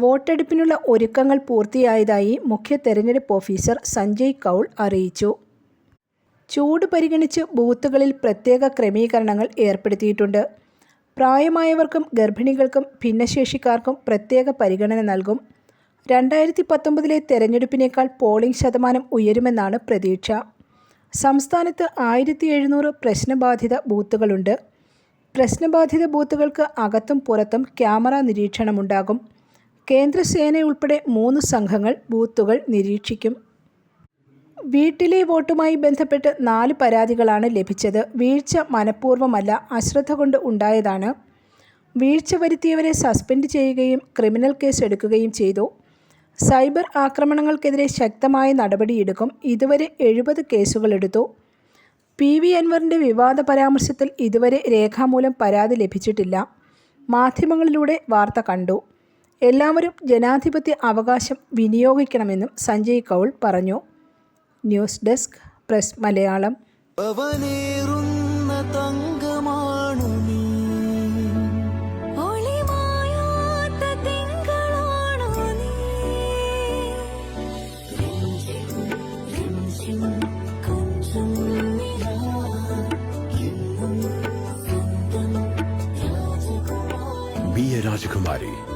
വോട്ടെടുപ്പിനുള്ള ഒരുക്കങ്ങൾ പൂർത്തിയായതായി മുഖ്യ തെരഞ്ഞെടുപ്പ് ഓഫീസർ സഞ്ജയ് കൗൾ അറിയിച്ചു. ചൂട് പരിഗണിച്ച് ബൂത്തുകളിൽ പ്രത്യേക ക്രമീകരണങ്ങൾ ഏർപ്പെടുത്തിയിട്ടുണ്ട്. പ്രായമായവർക്കും ഗർഭിണികൾക്കും ഭിന്നശേഷിക്കാർക്കും പ്രത്യേക പരിഗണന നൽകും. രണ്ടായിരത്തി പത്തൊമ്പതിലെ തെരഞ്ഞെടുപ്പിനേക്കാൾ പോളിംഗ് ശതമാനം ഉയരുമെന്നാണ് പ്രതീക്ഷ. സംസ്ഥാനത്ത് ആയിരത്തി എഴുന്നൂറ് പ്രശ്നബാധിത ബൂത്തുകളുണ്ട്. പ്രശ്നബാധിത ബൂത്തുകൾക്ക് അകത്തും പുറത്തും ക്യാമറ നിരീക്ഷണമുണ്ടാകും. കേന്ദ്രസേനയുൾപ്പെടെ മൂന്ന് സംഘങ്ങൾ ബൂത്തുകൾ നിരീക്ഷിക്കും. വീട്ടിലെ വോട്ടുമായി ബന്ധപ്പെട്ട് നാല് പരാതികളാണ് ലഭിച്ചത്. വീഴ്ച മനഃപൂർവമല്ല അശ്രദ്ധ കൊണ്ട് ഉണ്ടായതാണ്. വീഴ്ച വരുത്തിയവരെ സസ്പെൻഡ് ചെയ്യുകയും ക്രിമിനൽ കേസ് എടുക്കുകയും ചെയ്തു. സൈബർ ആക്രമണങ്ങൾക്കെതിരെ ശക്തമായ നടപടിയെടുക്കും. ഇതുവരെ എഴുപത് കേസുകളെടുത്തു പി. വി. അൻവറിന്റെ വിവാദ പരാമർശത്തിൽ ഇതുവരെ രേഖാമൂലം പരാതി ലഭിച്ചിട്ടില്ല. മാധ്യമങ്ങളിലൂടെ വാർത്ത കണ്ടു. എല്ലാവരും ജനാധിപത്യ അവകാശം വിനിയോഗിക്കണമെന്നും സഞ്ജയ് കൗൾ പറഞ്ഞു. News desk press Malayalam. Be a Rajakumari.